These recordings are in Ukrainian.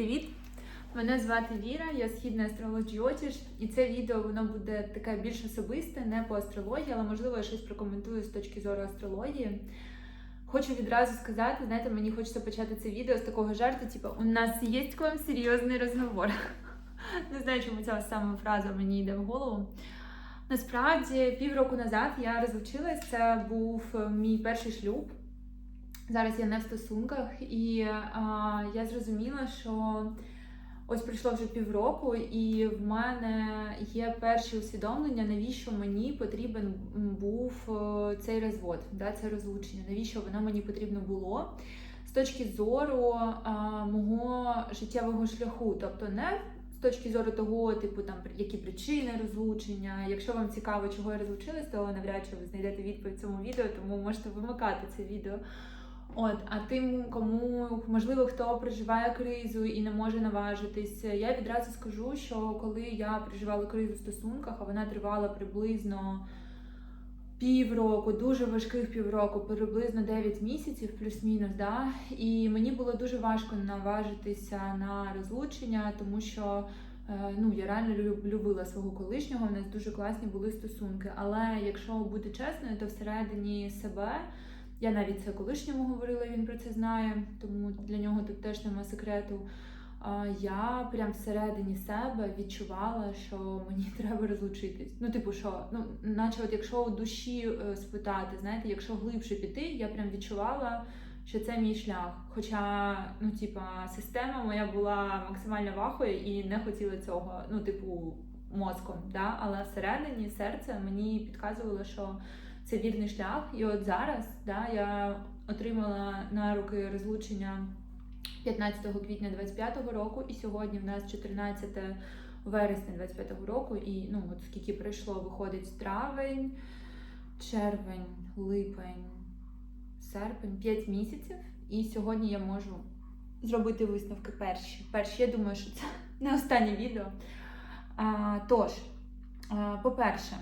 Привіт! Мене звати Віра, я східна астрологіотіш, і це відео воно буде таке більш особисте, не по астрології, але можливо я щось прокоментую з точки зору астрології. Хочу відразу сказати, знаєте, мені хочеться почати це відео з такого жарту, типу, у нас є к вам серйозний розговор. Не знаю, чому ця саме фраза мені йде в голову. Насправді, півроку назад я розлучилась, це був мій перший шлюб. Зараз я не в стосунках, і а, я зрозуміла, що ось пройшло вже півроку, і в мене є перші усвідомлення, навіщо мені потрібен був е, цей розвод, да, це розлучення, навіщо воно мені потрібно було з точки зору а, мого життєвого шляху, тобто не з точки зору того, типу там які причини розлучення. Якщо вам цікаво, чого я розлучилась, то навряд чи ви знайдете відповідь в цьому відео, тому можете вимикати це відео. От, а тим, кому можливо хто проживає кризу і не може наважитись, я відразу скажу, що коли я переживала кризу в стосунках, а вона тривала приблизно півроку, дуже важких півроку, приблизно 9 місяців, плюс-мінус, да, і мені було дуже важко наважитися на розлучення, тому що. е, Ну, я реально люб- любила свого колишнього, у нас дуже класні були стосунки. Але якщо бути чесною, то всередині себе я навіть це колишньому говорила, він про це знає, тому для нього тут теж нема секрету. Я прям всередині себе відчувала, що мені треба розлучитись. Ну, типу, що, ну, наче, от якщо у душі е, спитати, знаєте, якщо глибше піти, я прям відчувала, що це мій шлях. Хоча, ну, типа, система моя була максимально вахою і не хотіла цього, ну, типу, мозком, да? але всередині серце мені підказувало, що це вірний шлях. І от зараз да, я отримала на руки розлучення 15 квітня 25-го року, і сьогодні в нас 14 вересня 25-го року. І ну, от скільки пройшло, виходить травень, червень, липень, серпень, 5 місяців. І сьогодні я можу зробити висновки перші. Перші, я думаю, що це не останнє відео. А, тож, по-перше,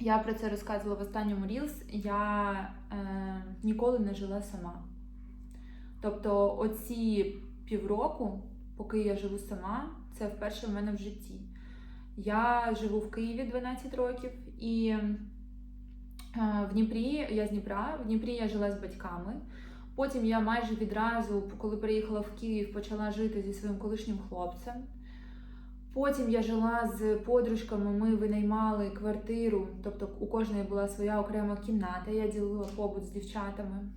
я про це розказувала в останньому Reels, я е, ніколи не жила сама. Тобто, оці півроку, поки я живу сама, це вперше в мене в житті. Я живу в Києві 12 років, і е, в Дніпрі, я з Дніпра, в Дніпрі я жила з батьками. Потім я майже відразу, коли приїхала в Київ, почала жити зі своїм колишнім хлопцем. Потім я жила з подружками, ми винаймали квартиру, тобто у кожної була своя окрема кімната. Я ділила побут з дівчатами.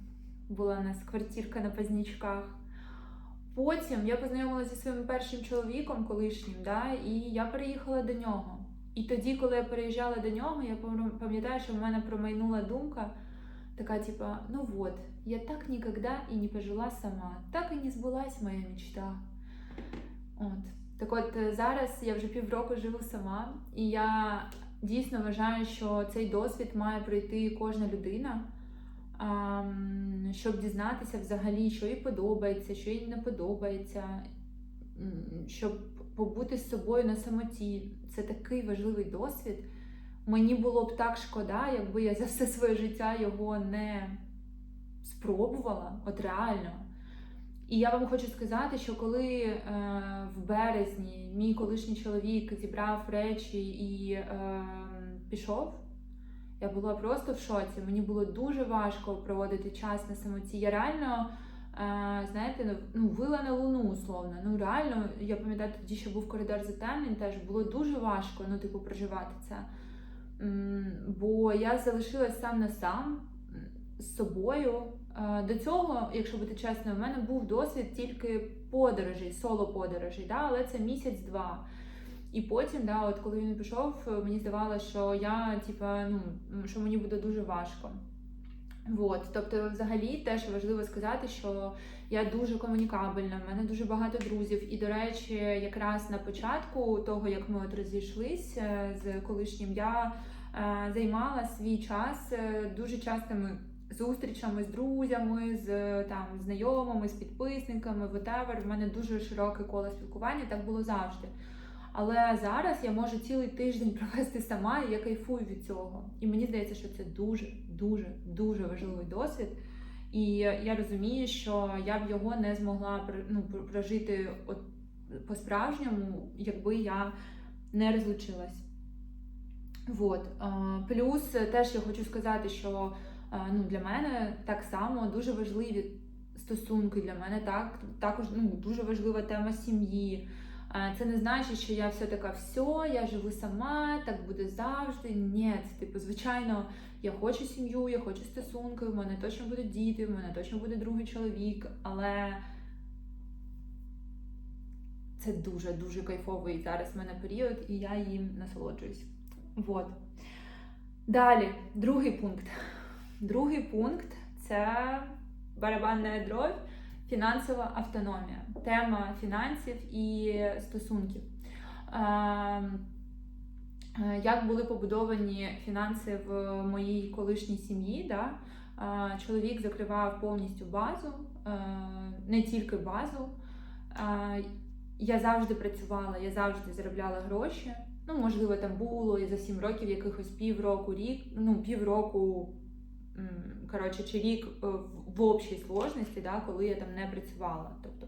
Була у нас квартирка на Пазнічках. Потім я познайомилася зі своїм першим чоловіком, колишнім, да, і я переїхала до нього. І тоді, коли я переїжджала до нього, я пам'ятаю, що в мене промайнула думка, така, типа, ну вот, я так ніколи і не пожила сама, так і не збулась моя мечта. От. Так от е, зараз я вже півроку живу сама, і я дійсно вважаю, що цей досвід має пройти кожна людина, щоб дізнатися взагалі, що їй подобається, що їй не подобається, щоб побути з собою на самоті. Це такий важливий досвід. Мені було б так шкода, якби я за все своє життя його не спробувала, от реально. І я вам хочу сказати, що коли е, в березні мій колишній чоловік зібрав речі і е, пішов, я була просто в шоці. Мені було дуже важко проводити час на самоті. Я реально, е, знаєте, ну, ну вила на луну, условно. Ну реально, я пам'ятаю, тоді ще був коридор затемнень, теж було дуже важко, ну, типу, проживати це. Бо я залишилась сам на сам з собою. Е, До цього, якщо бути чесною, в мене був досвід тільки подорожей, соло подорожей, да? але це місяць-два. І потім, да, от коли він пішов, мені здавалося, що я, типа, ну, що мені буде дуже важко. От, тобто, взагалі, теж важливо сказати, що я дуже комунікабельна, в мене дуже багато друзів. І, до речі, якраз на початку того, як ми от розійшлись е, з колишнім, я е, займала свій час е, дуже частими зустрічами з друзями, з там знайомими, з підписниками, whatever. В мене дуже широке коло спілкування, так було завжди. Але зараз я можу цілий тиждень провести сама, і я кайфую від цього. І мені здається, що це дуже, дуже, дуже важливий досвід. І я розумію, що я б його не змогла ну, прожити от по-справжньому, якби я не розлучилась. Вот. Плюс теж я хочу сказати, що ну, для мене так само дуже важливі стосунки. Для мене так, також ну, дуже важлива тема сім'ї. Це не значить, що я все така, все, я живу сама, так буде завжди. Ні, це, типу, звичайно, я хочу сім'ю, я хочу стосунки, в мене точно будуть діти, в мене точно буде другий чоловік, але це дуже-дуже кайфовий зараз в мене період, і я їм насолоджуюсь. Вот. Далі, другий пункт. Другий пункт це барабанна дробь, фінансова автономія. Тема фінансів і стосунків. Ем, е, Як були побудовані фінанси в моїй колишній сім'ї? Да? Е, Чоловік закривав повністю базу, е, не тільки базу. Е, Я завжди працювала, я завжди заробляла гроші. Ну, можливо, там було і за сім років якихось півроку, рік, ну, півроку, коротше, чи рік е, в- общій сложності, да, коли я там не працювала. Тобто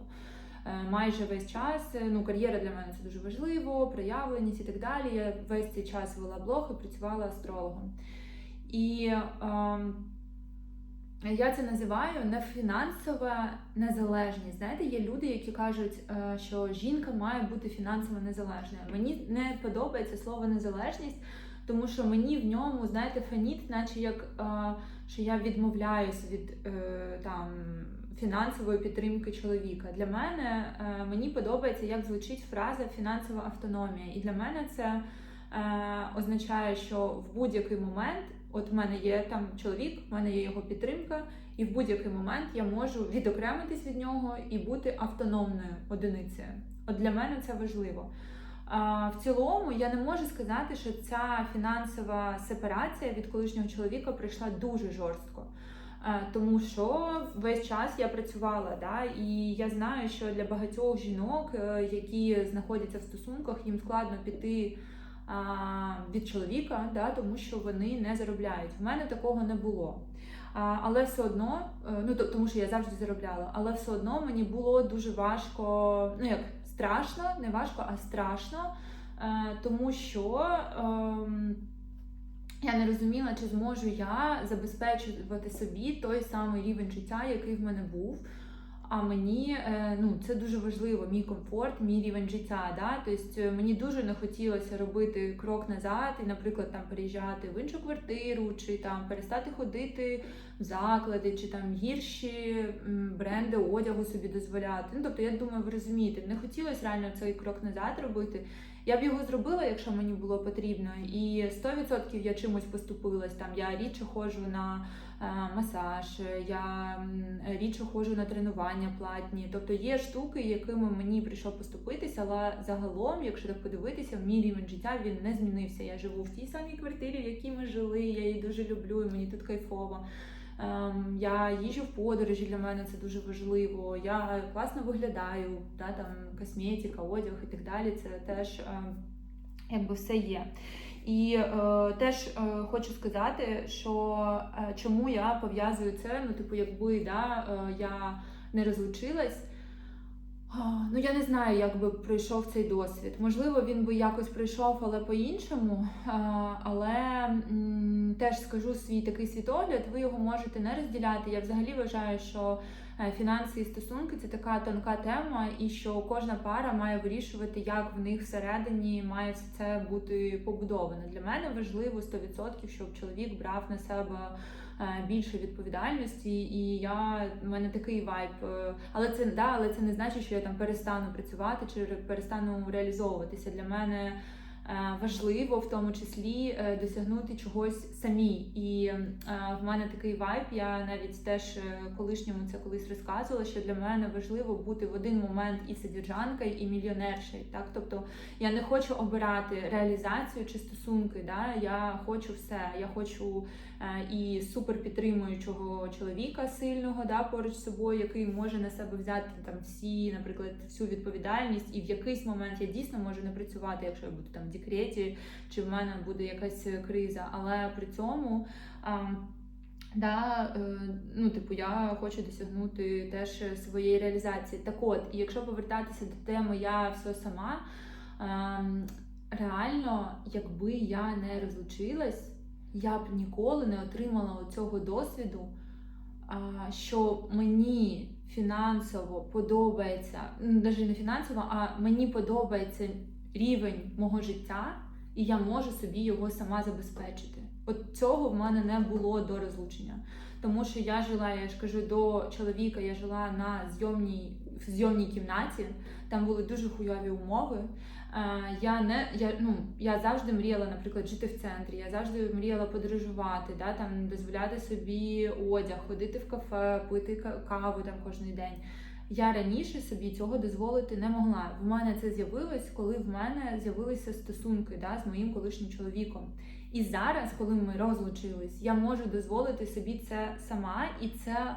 е, майже весь час, е, ну, кар'єра для мене це дуже важливо, проявленість і так далі. Я весь цей час вела блог і працювала астрологом. І ем, я це називаю не фінансова незалежність. Знаєте, є люди, які кажуть, е, що жінка має бути фінансово незалежною. Мені не подобається слово незалежність, тому що мені в ньому, знаєте, феніт, наче як е, що я відмовляюсь від е, там фінансової підтримки чоловіка. Для мене е, мені подобається, як звучить фраза фінансова автономія. І для мене це е, означає, що в будь-який момент. От в мене є там чоловік, в мене є його підтримка, і в будь-який момент я можу відокремитись від нього і бути автономною одиницею. От для мене це важливо. В цілому я не можу сказати, що ця фінансова сепарація від колишнього чоловіка прийшла дуже жорстко. Тому що весь час я працювала, да, і я знаю, що для багатьох жінок, е, які знаходяться в стосунках, їм складно піти а, від чоловіка, да, тому що вони не заробляють. В мене такого не було. Але все одно, е, ну тому що я завжди заробляла, але все одно мені було дуже важко, ну як страшно, не важко, а страшно, е, тому що. ем, я не розуміла, чи зможу я забезпечувати собі той самий рівень життя, який в мене був. А мені е, ну, це дуже важливо, мій комфорт, мій рівень життя. Да? Тобто е, мені дуже не хотілося робити крок назад і, наприклад, там переїжджати в іншу квартиру, чи там перестати ходити в заклади, чи там гірші бренди одягу собі дозволяти. Ну, тобто, я думаю, ви розумієте, не хотілося реально цей крок назад робити. Я б його зробила, якщо мені було потрібно, і 100% я чимось поступилась. Там я рідше ходжу на масаж, я м, рідше ходжу на тренування платні. Тобто є штуки, якими мені прийшов поступитися, але загалом, якщо так подивитися, мій рівень життя він не змінився. Я живу в тій самій квартирі, в якій ми жили. Я її дуже люблю, і мені тут кайфово. Ем, Я їжджу в подорожі, для мене це дуже важливо. Я класно виглядаю, да, там косметика, одяг і так далі. Це теж ем, якби все є. І е, теж е, хочу сказати, що е, чому я пов'язую це, ну, типу, якби да, е, я не розлучилась. Ну, я не знаю, як би пройшов цей досвід. Можливо, він би якось пройшов, але по-іншому. Але теж скажу свій такий світогляд, ви його можете не розділяти. Я взагалі вважаю, що е, фінанси і стосунки це така тонка тема, і що кожна пара має вирішувати, як в них всередині має все це бути побудовано. Для мене важливо 100%, щоб чоловік брав на себе більше відповідальності, і я в мене такий вайб. е, Але це да, але це не значить, що я там перестану працювати чи перестану реалізовуватися. Для мене е, важливо в тому числі е, досягнути чогось самі. І е, в мене такий вайб. Я навіть теж е, колишньому це колись розказувала, що для мене важливо бути в один момент і содержанкою, і мільйонершею. Так, тобто я не хочу обирати реалізацію чи стосунки. Да? Я хочу все. Я хочу е, і супер підтримуючого чоловіка сильного, да, поруч з собою, який може на себе взяти там всі, наприклад, всю відповідальність, і в якийсь момент я дійсно можу не працювати, якщо я буду там декреті, чи в мене буде якась криза. Але при цьому. Да, е, ну, типу, я хочу досягнути теж своєї реалізації. Так от, і якщо повертатися до теми я все сама, ем, реально, якби я не розлучилась, я б ніколи не отримала цього досвіду, що мені фінансово подобається, навіть не фінансово, а мені подобається рівень мого життя, і я можу собі його сама забезпечити. От цього в мене не було до розлучення. Тому що я жила, я ж кажу, до чоловіка я жила на зйомній в зйомній кімнаті, там були дуже хуйові умови. Е, Я не я ну я завжди мріяла, наприклад, жити в центрі. Я завжди мріяла подорожувати, да там дозволяти собі одяг, ходити в кафе, пити каву там кожен день. Я раніше собі цього дозволити не могла. В мене це з'явилось, коли в мене з'явилися стосунки да, з моїм колишнім чоловіком. І зараз, коли ми розлучились, я можу дозволити собі це сама, і це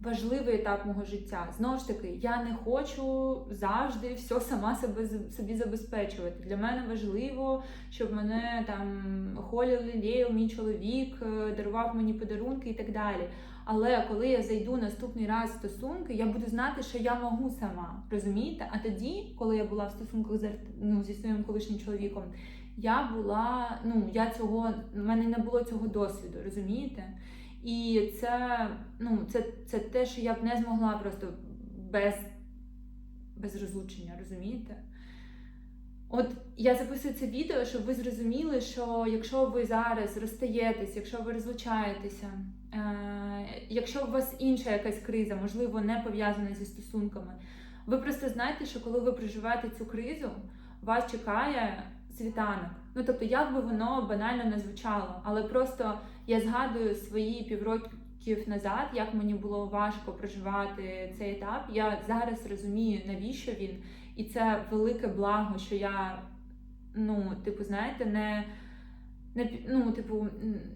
важливий етап мого життя. Знову ж таки, я не хочу завжди все сама себе собі забезпечувати. Для мене важливо, щоб мене там холіли, лєв мій чоловік, е, дарував мені подарунки і так далі. Але коли я зайду наступний раз в стосунки, я буду знати, що я можу сама. Розумієте? А тоді, коли я була в стосунках з ну, зі своїм колишнім чоловіком, я була, ну я цього, в мене не було цього досвіду, розумієте? І це, ну, це, це те, що я б не змогла просто без, без розлучення, розумієте? От я записую це відео, щоб ви зрозуміли, що якщо ви зараз розстаєтесь, якщо ви розлучаєтеся, е, якщо у вас інша якась криза, можливо, не пов'язана зі стосунками, ви просто знаєте, що коли ви проживаєте цю кризу, вас чекає світанок. Ну тобто, як би воно банально не звучало, але просто я згадую свої півроків назад, як мені було важко проживати цей етап. Я зараз розумію, навіщо він, і це велике благо, що я, ну, типу, знаєте, не. Не ну, типу,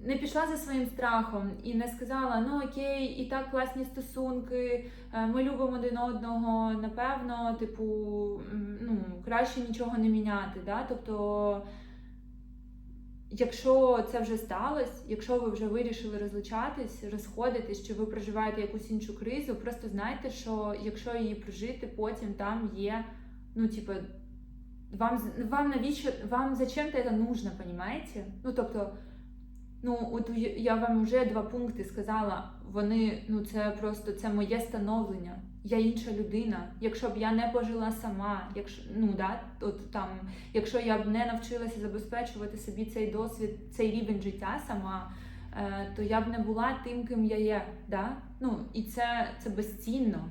не пішла за своїм страхом і не сказала, ну окей, і так класні стосунки, е, ми любимо один одного, напевно, типу, ну, краще нічого не міняти. Да? Тобто, якщо це вже сталося, якщо ви вже вирішили розлучатись, розходитись, чи ви проживаєте якусь іншу кризу, просто знайте, що якщо її прожити, потім там є, ну, типу, вам, вам навіщо, вам зачем-то это нужно, понимаете? Ну, тобто, ну, от я вам вже два пункти сказала, вони, ну, це просто, це моє становлення. Я інша людина. Якщо б я не пожила сама, якщо, ну, да, от там, якщо я б не навчилася забезпечувати собі цей досвід, цей рівень життя сама, е, то я б не була тим, ким я є. Да? Ну, і це, це безцінно.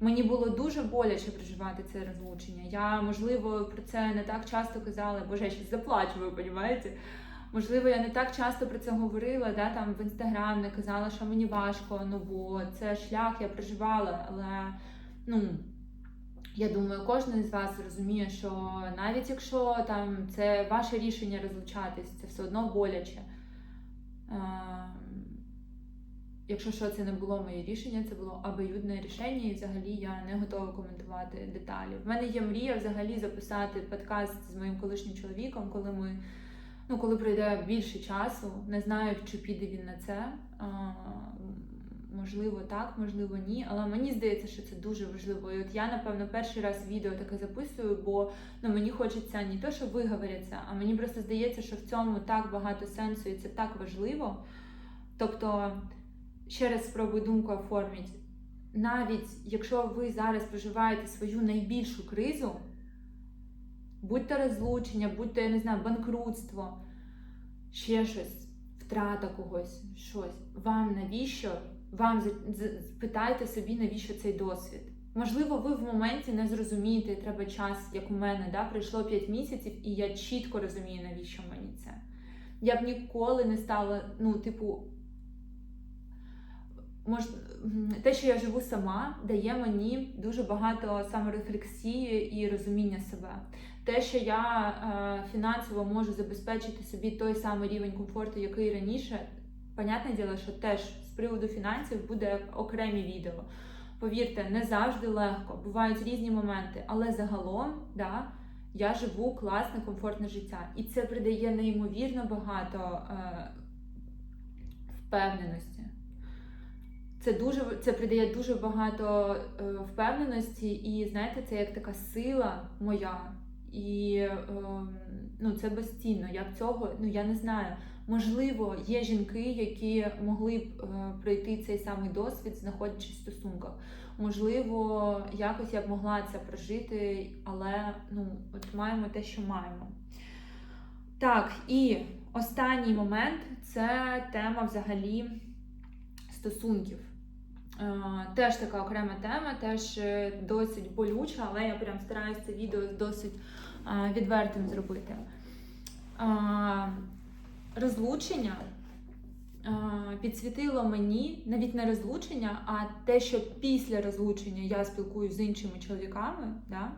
Мені було дуже боляче проживати це розлучення. Я, можливо, про це не так часто казала, боже, я щось заплачу, ви розумієте? Можливо, я не так часто про це говорила, да, там в інстаграм не казала, що мені важко, ну бо це шлях я проживала, але ну. Я думаю, кожен з вас розуміє, що навіть якщо там це ваше рішення розлучатись, це все одно боляче. Ем, Якщо що це не було моє рішення, це було обоюдне рішення, і взагалі я не готова коментувати деталі. В мене є мрія взагалі записати подкаст з моїм колишнім чоловіком, коли ми ну коли пройде більше часу. Не знаю, чи піде він на це. Можливо, так, можливо, ні. Але мені здається, що це дуже важливо. І от я, напевно, перший раз відео таке записую, бо ну мені хочеться не то, що виговориться, а мені просто здається, що в цьому так багато сенсу, і це так важливо. Тобто ще раз спробую думку оформити. Навіть якщо ви зараз проживаєте свою найбільшу кризу, будь то розлучення, будь то, я не знаю, банкрутство, ще щось, втрата когось, щось. Вам навіщо? Вам питайте собі, навіщо цей досвід. Можливо, ви в моменті не зрозумієте, треба час, як у мене, да? пройшло 5 місяців, і я чітко розумію, навіщо мені це. Я б ніколи не стала, ну, типу, мож... те, що я живу сама, дає мені дуже багато саморефлексії і розуміння себе. Те, що я е, фінансово можу забезпечити собі той самий рівень комфорту, який раніше, понятне діло, що теж з приводу фінансів буде окремі відео. Повірте, не завжди легко, бувають різні моменти, але загалом, да, я живу класне, комфортне життя. І це придає неймовірно багато е, впевненості. Це дуже це придає дуже багато е, впевненості, і знаєте, це як така сила моя. І е, ну, це безцінно. Як цього, ну я не знаю. Можливо, є жінки, які могли б е, пройти цей самий досвід, знаходячись в стосунках. Можливо, якось я б могла це прожити, але ну, от маємо те, що маємо. Так, і останній момент це тема взагалі стосунків. Е, Теж така окрема тема, теж е, досить болюча, але я прям стараюся це відео досить е, відвертим зробити. Розлучення підсвітило мені навіть не розлучення, а те, що після розлучення я спілкуюся з іншими чоловіками, да,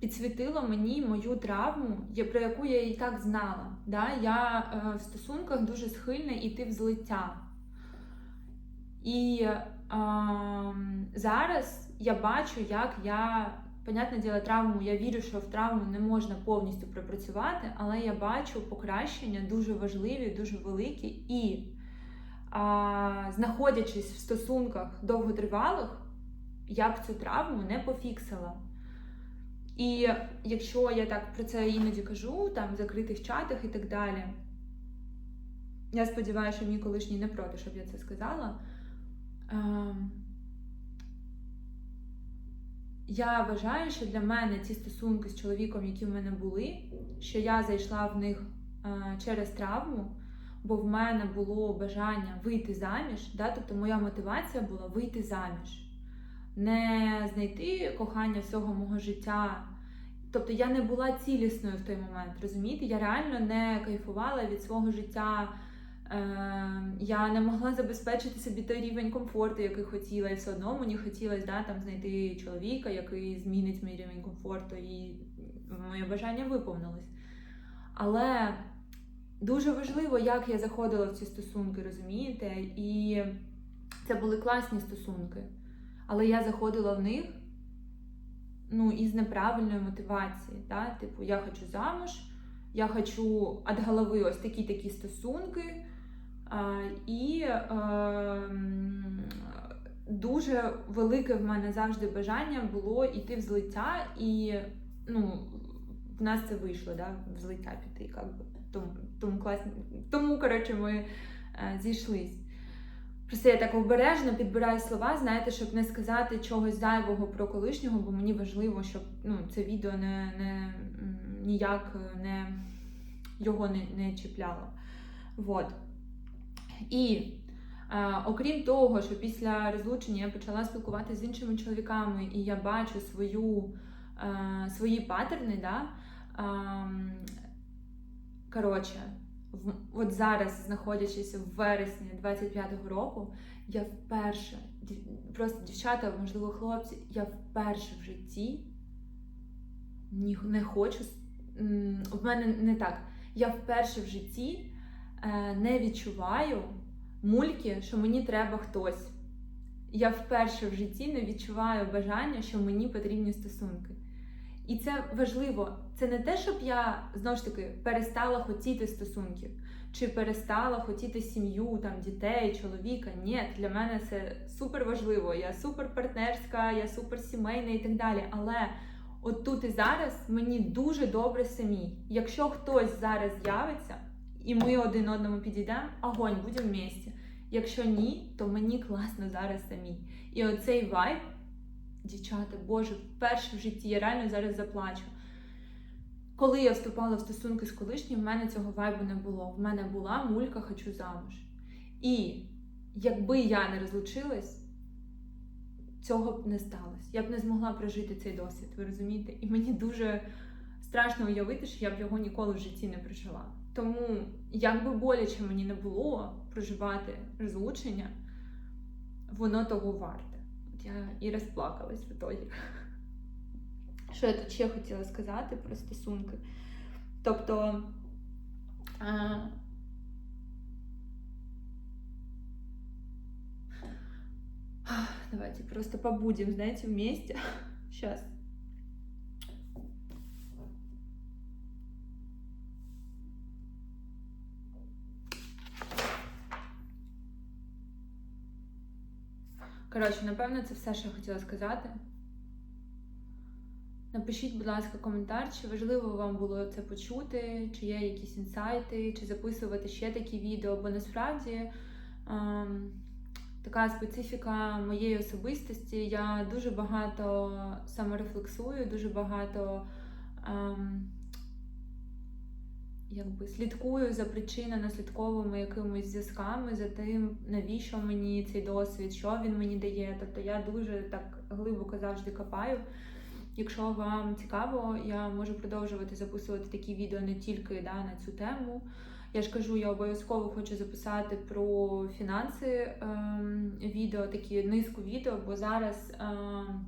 підсвітило мені мою травму, про яку я і так знала. Да. Я в стосунках дуже схильна йти в злиття. І е, зараз я бачу, як я, понятне діло, травму, я вірю, що в травму не можна повністю пропрацювати, але я бачу покращення дуже важливі, дуже великі. І а, знаходячись в стосунках довготривалих, я б цю травму не пофіксила. І якщо я так про це іноді кажу, там в закритих чатах і так далі, я сподіваюся, що мій колишній не проти, щоб я це сказала. Ем, Я вважаю, що для мене ці стосунки з чоловіком, які в мене були, що я зайшла в них е, через травму, бо в мене було бажання вийти заміж, да? тобто моя мотивація була вийти заміж, не знайти кохання всього мого життя. Тобто я не була цілісною в той момент, розумієте? Я реально не кайфувала від свого життя. Е, Я не могла забезпечити собі той рівень комфорту, який хотіла, і все одно мені хотілося да, там, знайти чоловіка, який змінить мій рівень комфорту, і моє бажання виповнилось. Але дуже важливо, як я заходила в ці стосунки, розумієте? І це були класні стосунки. Але я заходила в них ну, із неправильної мотивації. Да? Типу, я хочу замуж, я хочу від голови ось такі-такі стосунки. І е, дуже велике в мене завжди бажання було йти в злиття, і ну, в нас це вийшло, да, в злиття піти. Как би. Тому, тому, класно, тому коротше, ми е, зійшлись. Просто я так обережно підбираю слова, знаєте, щоб не сказати чогось зайвого про колишнього, бо мені важливо, щоб ну, це відео не, не, ніяк не, його не, не чіпляло. Вот. І е, окрім того, що після розлучення я почала спілкуватися з іншими чоловіками, і я бачу свою, е, свої паттерни, да, е, коротше, в, от зараз, знаходячись в вересні 25-го року, я вперше, просто дівчата, можливо, хлопці, я вперше в житті не хочу. В мене не так. Я вперше в житті е, не відчуваю мульки, що мені треба хтось. Я вперше в житті не відчуваю бажання, що мені потрібні стосунки. І це важливо. Це не те, щоб я знову ж таки перестала хотіти стосунків, чи перестала хотіти сім'ю, там дітей, чоловіка. Ні, для мене це супер важливо. Я супер партнерська, я супер сімейна і так далі. Але от тут і зараз мені дуже добре самі. Якщо хтось зараз з'явиться, і ми один одному підійдемо, огонь, будемо в місті. Якщо ні, то мені класно зараз самі. І оцей вайб, дівчата, Боже, вперше в житті я реально зараз заплачу. Коли я вступала в стосунки з колишнім, в мене цього вайбу не було. В мене була мулька хочу замуж. І якби я не розлучилась, цього б не сталося. Я б не змогла прожити цей досвід, ви розумієте? І мені дуже страшно уявити, що я б його ніколи в житті не прожила. Тому, як би боляче мені не було проживати розлучення, воно того варте. От я і розплакалась в ітогі. Що я тут ще хотіла сказати про стосунки? Тобто. А... Давайте просто побудем, знаете, вместе. Сейчас. Коротше, напевно, це все, що я хотіла сказати. Напишіть, будь ласка, коментар, чи важливо вам було це почути, чи є якісь інсайти, чи записувати ще такі відео, бо насправді ем, така специфіка моєї особистості. Я дуже багато саморефлексую, дуже багато ем, якби слідкую за причинно-наслідковими якимись зв'язками, за тим, навіщо мені цей досвід, що він мені дає. Тобто я дуже так глибоко завжди копаю. Якщо вам цікаво, я можу продовжувати записувати такі відео не тільки да, на цю тему. Я ж кажу, я обов'язково хочу записати про фінанси ем, відео, такі низку відео, бо зараз ем,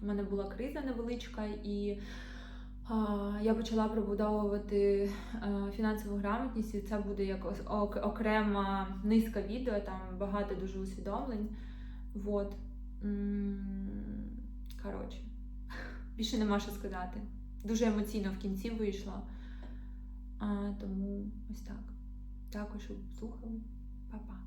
в мене була криза невеличка, і я почала пробудовувати е, фінансову грамотність, і це буде як окрема низка відео, там багато дуже усвідомлень. Вот. Коротше. Більше нема що сказати. Дуже емоційно в кінці вийшло. Тому ось так. Що слухали. Па-па.